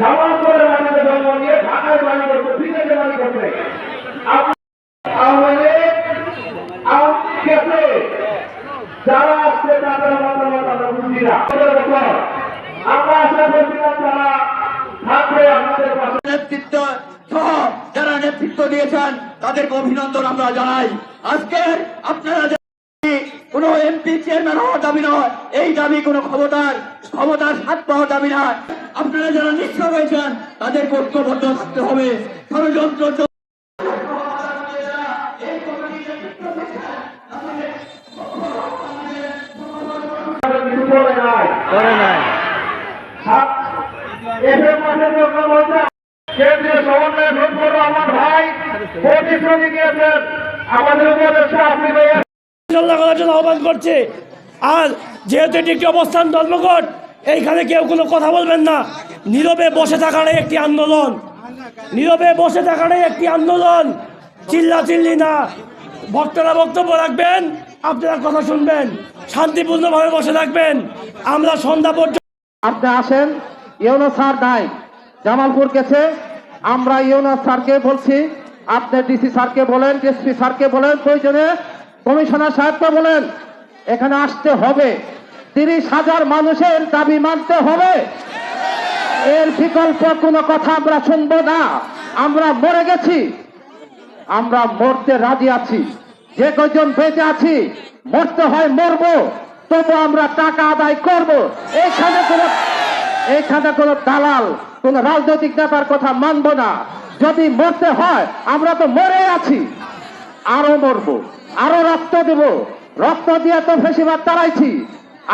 জামালপুরের মাটিতে জন্ম নিয়ে ঢাকায় বাড়ি করছে বিদেশে বাড়ি গেছে যারা নেতৃত্ব যারা নেতৃত্ব দিয়েছেন, তাদেরকে অভিনন্দন আমরা জানাই। আজকের আপনারা কোন এমপি চেয়ারম্যান হওয়ার দাবি নয়, এই দাবি কোন ক্ষমতার ক্ষমতার স্বাদ পাওয়ার দাবি নয়। আপনারা যারা নিশ্চয় রয়েছেন তাদের ঐক্যবদ্ধ থাকতে হবে। ষড়যন্ত্র করে নাই। কেন্দ্রীয় সমন্বয় ভাই প্রতিশ্রুতি দিয়েছেন আমাদের উপদেষ্টা আপনি ভাইয়া করার জন্য আহ্বান করছে। আর যেহেতু এটি একটি অবস্থান ধর্মঘট এইখানে কেউ কোনো কথা বলবেন না। নীরবে বসে থাকাটাই একটি আন্দোলন। নীরবে বসে থাকাটাই একটি আন্দোলন। চিল্লা চিল্লি না। ভক্তরা বক্তব্য রাখবেন, আপনারা কথা শুনবেন, শান্তিপূর্ণভাবে বসে থাকবেন। আমরা সন্ধ্যা পর্যন্ত আপনি আসেন, ইউনো স্যার নাই, জামালপুর গেছে। আমরা ইউনো স্যারকে বলছি, আপনি ডিসি স্যারকে বলেন, ডিএসপি স্যারকে বলেন, প্রয়োজনে কমিশনার সাহেবকে বলেন। এখানে আসতে হবে। তিরিশ হাজার মানুষের দাবি মানতে হবে। এর বিকল্প কোনো কথা আমরা শুনব না। আমরা মরে গেছি। আমরা মরতে রাজি আছি। যে কজন বেঁচে আছি, মরতে হয় মরবো, তবু আমরা টাকা আদায় করব। এইখানে কোনো এইখানে কোনো দালাল, কোন রাজনৈতিক নেতার কথা মানবো না। যদি মরতে হয়, আমরা তো মরে আছি। আরও মরবো, আরও রক্ত দেব। রক্ত দিয়ে তো ফেসিবাদ তাড়াইছি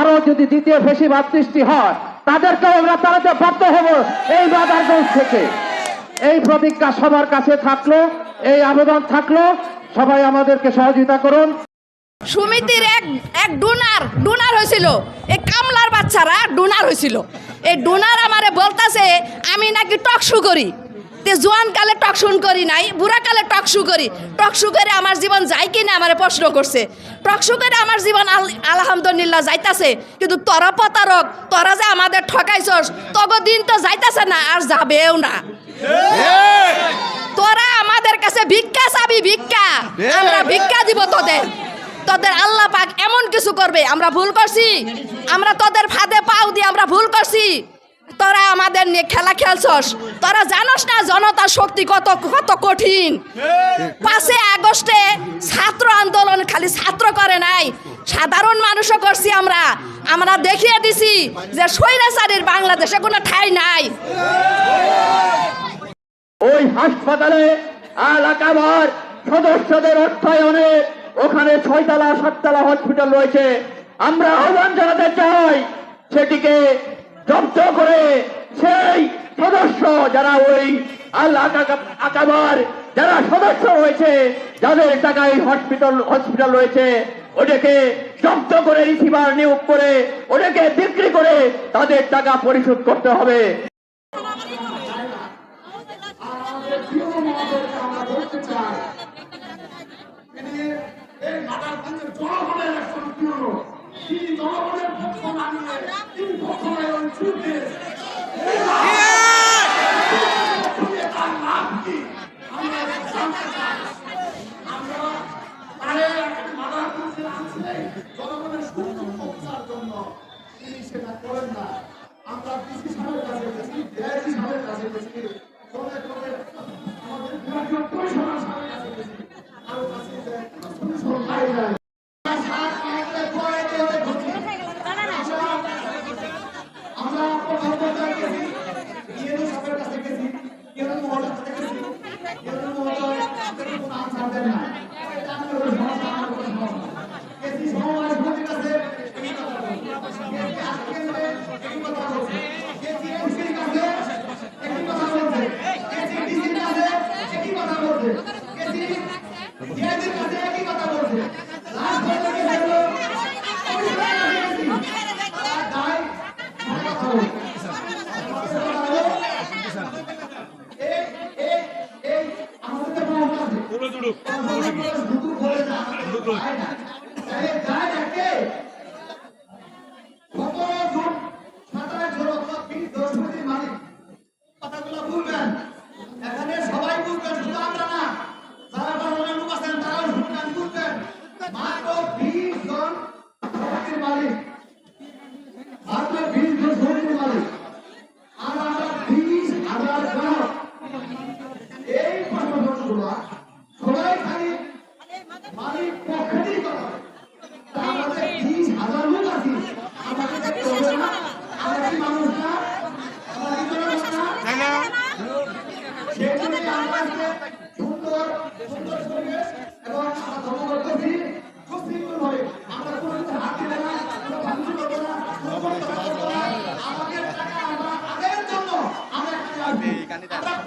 আরও যদি দ্বিতীয় ফেসিবাদ সৃষ্টি হয় তাদেরকে আমরা তাড়াতে বাধ্য হব এই বাদারগঞ্জ থেকে। এই প্রতিজ্ঞা সবার কাছে থাকল, এই আবেদন থাকল। সবাই আমাদেরকে সহযোগিতা করুন। সমিতির এক এক ডোনার ডোনার হয়েছিল। এই কামলার বাচ্চারা ডোনার হয়েছিল। এই ডোনার আমারে বলতাছে, আমি নাকি টকশু করি। তে জোয়ান কালে টকশুন করি নাই, বুড়া কালে টকশু করি। টকশু করে আমার জীবন যায় কি না আমারে প্রশ্ন করছে। টকশু করে আমার জীবন আলহামদুলিল্লাহ যাইতাছে, কিন্তু তোরা প্রতারক, তোরা যে আমাদের ঠকাইছস, তগ দিন তো যাইতাছে না, আর যাবেও না। তোরা আমাদের কাছে ভিক্ষা চাবি, ভিক্ষা। আমরা ভিক্ষা দিব তোদের। তোদের আল্লাহ পাক এমন কিছু করবে, আমরা ভুল করছি। আমরা তোদের ফাঁদে পাও দিয়ে আমরা ভুল করছি। তোরা আমাদের নিয়ে খেলা খেলছস? তোরা জানোস না জনতা শক্তি কত কত কঠিন? পাঁচে আগস্টে ছাত্র আন্দোলন খালি ছাত্র করে নাই। সাধারণ মানুষও করছি আমরা। আমরা দেখিয়ে দিছি যে স্বৈরাচারীর বাংলাদেশে কোনো ঠাই নাই। ওই হাসপাতালে এলাকাবার সদস্যদের অর্থায়নে ওখানে ছয়তলা, সাততলা হসপিটাল রয়েছে। আমরা আহ্বান জানাতে চাই, সেটিকে জব্দ করে সেই সদস্য যারা ওই আল্লাহ আকাবার যারা সদস্য হয়েছে যাদের টাকায় হসপিটাল হসপিটাল রয়েছে ওটাকে জব্দ করে রিসিভার নিয়োগ করে ওটাকে বিক্রি করে তাদের টাকা পরিশোধ করতে হবে। তিনি জনগণের পক্ষ না নিয়ে তিনি প্রথমায়ন ছুটে তার নাম কি আমরা लुक लुक लुक 啊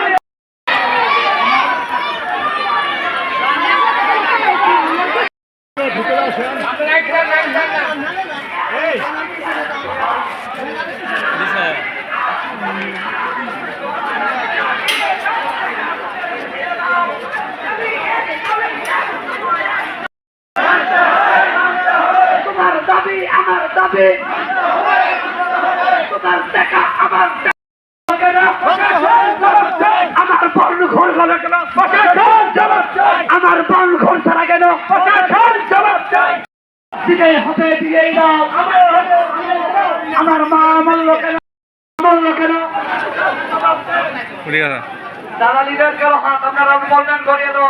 দাবি আমার দাবি তোমার আমার। আমার বন ঘর গেল কেন? আমার বন ঘর ছাড়া কেন? দাও। আমার আমার মা মূল্য কেন? মূল্য কেন? দালালিদের কেন হাত আপনারা বলবেন করিয়ে দাও।